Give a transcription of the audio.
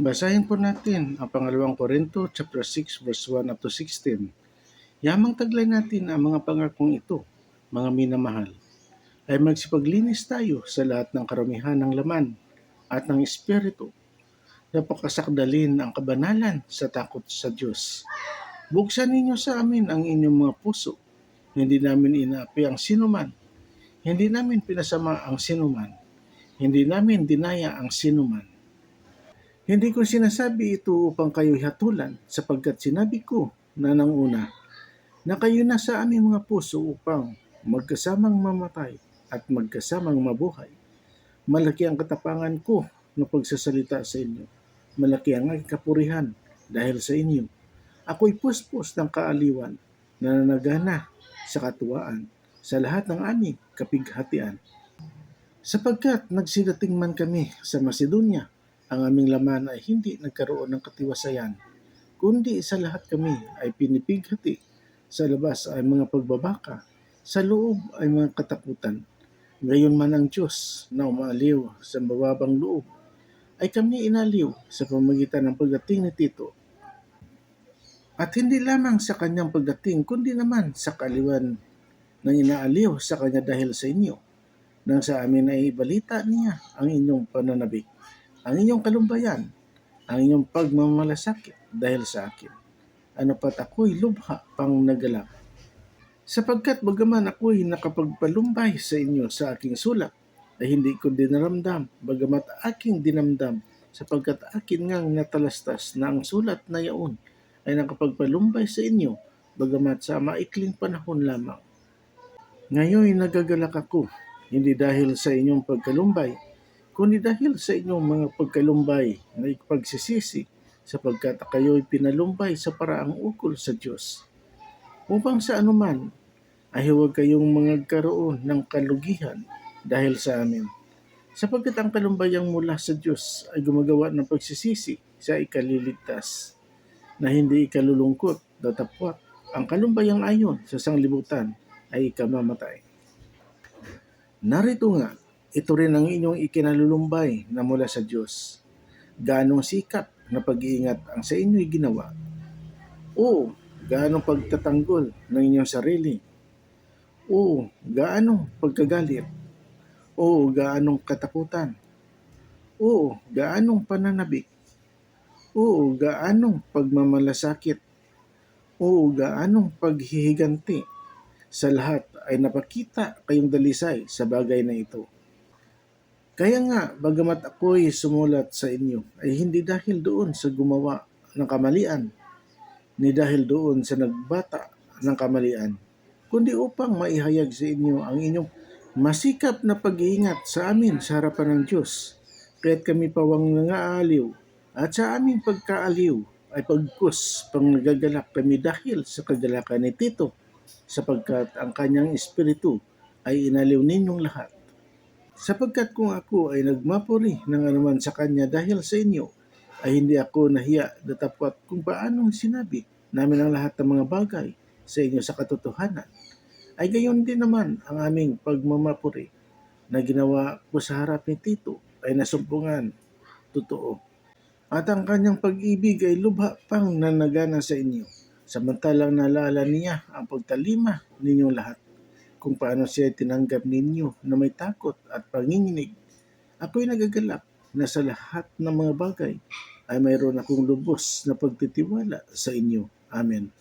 Basahin po natin ang pangalawang Korinto chapter 6 verse 1 up to 16. Yamang taglay natin ang mga pangakong ito, mga minamahal, ay magsipaglinis tayo sa lahat ng karamihan ng laman at ng espiritu. Napakasakdalin ang kabanalan sa takot sa Diyos. Buksan ninyo sa amin ang inyong mga puso. Hindi namin inaapi ang sinuman. Hindi namin pinasama ang sinuman. Hindi namin dinaya ang sinuman. Hindi ko sinasabi ito upang kayo hatulan sapagkat sinabi ko na nang una na kayo na sa aming mga puso upang magkasamang mamatay at magkasamang mabuhay. Malaki ang katapangan ko na pagsasalita sa inyo. Malaki ang aking kapurihan dahil sa inyo. Ako'y puspos ng kaaliwan na nanagana sa katuwaan sa lahat ng aming kapighatian. Sapagkat nagsidating man kami sa Macedonia, ang aming laman ay hindi nagkaroon ng katiwasayan, kundi sa lahat kami ay pinipighati. Sa labas ay mga pagbabaka, sa loob ay mga katakutan. Gayon man ang Diyos na umaaliw sa mababang loob, ay kami inaliw sa pamagitan ng pagdating ni Tito. At hindi lamang sa kanyang pagdating, kundi naman sa kaliwan ng inaaliw sa kanya dahil sa inyo, nang sa amin ay balita niya ang inyong pananabik ang inyong kalumbayan, ang inyong pagmamalasakit dahil sa akin. Ano pat ako'y lubha pang nagalak. Sapagkat bagaman ako'y nakapagpalumbay sa inyo sa aking sulat, ay hindi ko dinaramdam, bagamat aking dinamdam, sapagkat akin ngang natalastas na ang sulat na yaon ay nakapagpalumbay sa inyo, bagamat sa maikling panahon lamang. Ngayon nagagalak ako, hindi dahil sa inyong pagkalumbay, kundi dahil sa inyong mga pagkalumbay na ipagsisisi sapagkat kayo'y pinalumbay sa paraang ukol sa Diyos. Upang sa anuman ay huwag kayong mga karoon ng kalugihan dahil sa amin. Sapagkat ang kalumbayang mula sa Diyos ay gumagawa ng pagsisisi sa ikaliligtas na hindi ikalulungkot, datapwat. Ang kalumbayang ayon sa sanglibutan ay ikamamatay. Narito nga ito rin ang inyong ikinalulumbay na mula sa Diyos. Ganong sikap na pag-iingat ang sa inyo'y ginawa. O gaanong pagtatanggol ng inyong sarili. O gaanong pagkagalit. O gaanong katakutan. O gaanong pananabik. O gaanong pagmamalasakit. O gaanong paghihiganti. Sa lahat ay napakita kayong dalisay sa bagay na ito kaya nga, bagamat ako'y sumulat sa inyo, ay hindi dahil doon sa gumawa ng kamalian, ni dahil doon sa nagbata ng kamalian, kundi upang maihayag sa inyo ang inyong masikap na pag-iingat sa amin sa harapan ng Diyos, kaya't kami pawang nangaaliw, at sa aming pagkaaliw ay pagkus pang nagagalak kami dahil sa kagalakan ni Tito, sapagkat ang kanyang espiritu ay inaliw ninyong lahat sapagkat kung ako ay nagmapuri ng anuman sa kanya dahil sa inyo, ay hindi ako nahiya datapwat kung paanong sinabi namin ang lahat ng mga bagay sa inyo sa katotohanan. Ay gayon din naman ang aming pagmamapuri na ginawa ko sa harap ni Tito ay nasumpungan, totoo. At ang kanyang pag-ibig ay lubha pang nanagana sa inyo, samantalang naalala niya ang pagtalima ninyong lahat kung paano siya tinanggap ninyo na may takot at panginginig. Ako'y nagagalak na sa lahat ng mga bagay ay mayroon akong lubos na pagtitiwala sa inyo. Amen.